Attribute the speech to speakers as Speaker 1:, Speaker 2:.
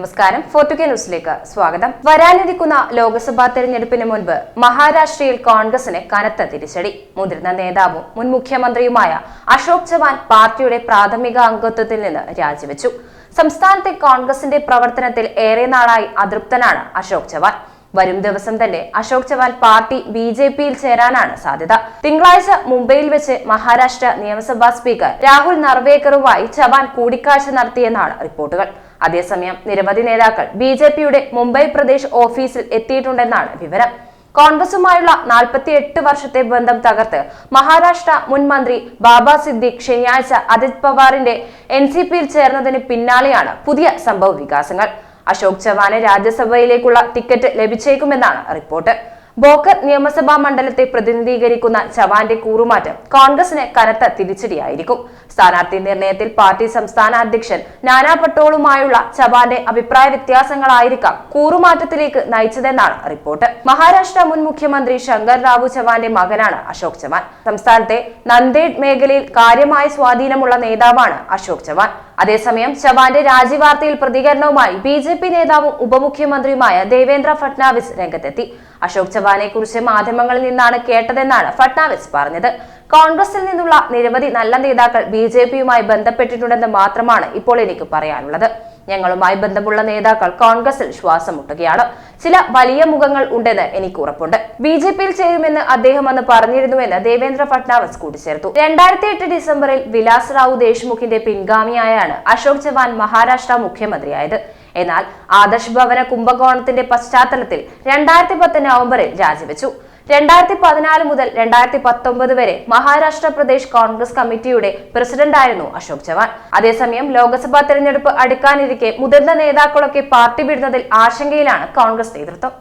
Speaker 1: നമസ്കാരം. ഫോർട്ടുകെ ന്യൂസിലേക്ക് സ്വാഗതം. വരാനിരിക്കുന്ന ലോക്സഭാ തെരഞ്ഞെടുപ്പിന് മുൻപ് മഹാരാഷ്ട്രയിൽ കോൺഗ്രസിന് കനത്ത തിരിച്ചടി. മുതിർന്ന നേതാവും മുൻ മുഖ്യമന്ത്രിയുമായ അശോക് ചവാൻ പാർട്ടിയുടെ പ്രാഥമിക അംഗത്വത്തിൽ നിന്ന് രാജിവെച്ചു. സംസ്ഥാനത്തെ കോൺഗ്രസിന്റെ പ്രവർത്തനത്തിൽ ഏറെ നാളായി അതൃപ്തനാണ് അശോക് ചവാൻ. വരും ദിവസം തന്നെ Ashok Chavan party B J പിയിൽ ചേരാനാണ് സാധ്യത. തിങ്കളാഴ്ച മുംബൈയിൽ വെച്ച് മഹാരാഷ്ട്ര നിയമസഭാ സ്പീക്കർ രാഹുൽ നർവേക്കറുമായി ചവാൻ കൂടിക്കാഴ്ച നടത്തിയെന്നാണ് റിപ്പോർട്ടുകൾ. അതേസമയം നിരവധി നേതാക്കൾ ബി ജെ പിയുടെ മുംബൈ പ്രദേശ് ഓഫീസിൽ എത്തിയിട്ടുണ്ടെന്നാണ് വിവരം. കോൺഗ്രസുമായുള്ള നാൽപ്പത്തി എട്ട് വർഷത്തെ ബന്ധം തകർത്ത് മഹാരാഷ്ട്ര മുൻ മന്ത്രി ബാബ സിദ്ദിഖ് ശനിയാഴ്ച അജിത് പവാറിന്റെ എൻ സി പിയിൽ ചേർന്നതിന് പിന്നാലെയാണ് പുതിയ സംഭവ വികാസങ്ങൾ. അശോക് ചവാന് രാജ്യസഭയിലേക്കുള്ള ടിക്കറ്റ് ലഭിച്ചേക്കുമെന്നാണ് റിപ്പോർട്ട്. ബോക്കർ നിയമസഭാ മണ്ഡലത്തെ പ്രതിനിധീകരിക്കുന്ന ചവാന്റെ കൂറുമാറ്റം കോൺഗ്രസിന് കനത്ത തിരിച്ചടിയായിരിക്കും. സ്ഥാനാർത്ഥി നിർണയത്തിൽ പാർട്ടി സംസ്ഥാന അധ്യക്ഷൻ നാനാ പട്ടോളുമായുള്ള ചവാന്റെ അഭിപ്രായ വ്യത്യാസങ്ങളായിരിക്കാം കൂറുമാറ്റത്തിലേക്ക് നയിച്ചതെന്നാണ് റിപ്പോർട്ട്. മഹാരാഷ്ട്ര മുൻ മുഖ്യമന്ത്രി ശങ്കർ റാവു ചവാന്റെ മകനാണ് അശോക് ചവാൻ. സംസ്ഥാനത്തെ നന്ദേഡ് മേഖലയിൽ കാര്യമായ സ്വാധീനമുള്ള നേതാവാണ് അശോക് ചവാൻ. അതേസമയം ചവാന്റെ രാജിവാർത്തയിൽ പ്രതികരണവുമായി ബി ജെ പി നേതാവും ഉപമുഖ്യമന്ത്രിയുമായ ദേവേന്ദ്ര ഫട്നാവിസ് രംഗത്തെത്തി. അശോക് ചവാനെ കുറിച്ച് മാധ്യമങ്ങളിൽ നിന്നാണ് കേട്ടതെന്നാണ് ഫട്നാവിസ് പറഞ്ഞത്. കോൺഗ്രസിൽ നിന്നുള്ള നിരവധി നല്ല നേതാക്കൾ ബി ജെ പിയുമായി ബന്ധപ്പെട്ടിട്ടുണ്ടെന്ന് മാത്രമാണ് ഇപ്പോൾ എനിക്ക് പറയാനുള്ളത്. ഞങ്ങളുമായി ബന്ധമുള്ള നേതാക്കൾ കോൺഗ്രസിൽ ശ്വാസം മുട്ടുകയാണ് ചില വലിയ മുഖങ്ങൾ ഉണ്ടെന്ന് എനിക്ക് ഉറപ്പുണ്ട്. ബി ജെ പിയിൽ ചേരുമെന്ന് അദ്ദേഹം അന്ന് പറഞ്ഞിരുന്നുവെന്ന് ദേവേന്ദ്ര ഫട്നാവിസ് കൂട്ടിച്ചേർത്തു. രണ്ടായിരത്തി എട്ട് ഡിസംബറിൽ വിലാസ് റാവു ദേശ്മുഖിന്റെ പിൻഗാമിയായാണ് അശോക് ചവാൻ മഹാരാഷ്ട്ര മുഖ്യമന്ത്രിയായത്. എന്നാൽ ആദർശ് ഭവന കുംഭകോണത്തിന്റെ പശ്ചാത്തലത്തിൽ രണ്ടായിരത്തി പത്ത് നവംബറിൽ രാജിവെച്ചു. രണ്ടായിരത്തി പതിനാല് മുതൽ രണ്ടായിരത്തി പത്തൊമ്പത് വരെ മഹാരാഷ്ട്ര പ്രദേശ് കോൺഗ്രസ് കമ്മിറ്റിയുടെ പ്രസിഡന്റായിരുന്നു അശോക് ചവാൻ. അതേസമയം ലോക്സഭാ തെരഞ്ഞെടുപ്പ് അടുക്കാനിരിക്കെ മുതിർന്ന നേതാക്കളൊക്കെ പാർട്ടി വിടുന്നതിൽ ആശങ്കയിലാണ് കോൺഗ്രസ് നേതൃത്വം.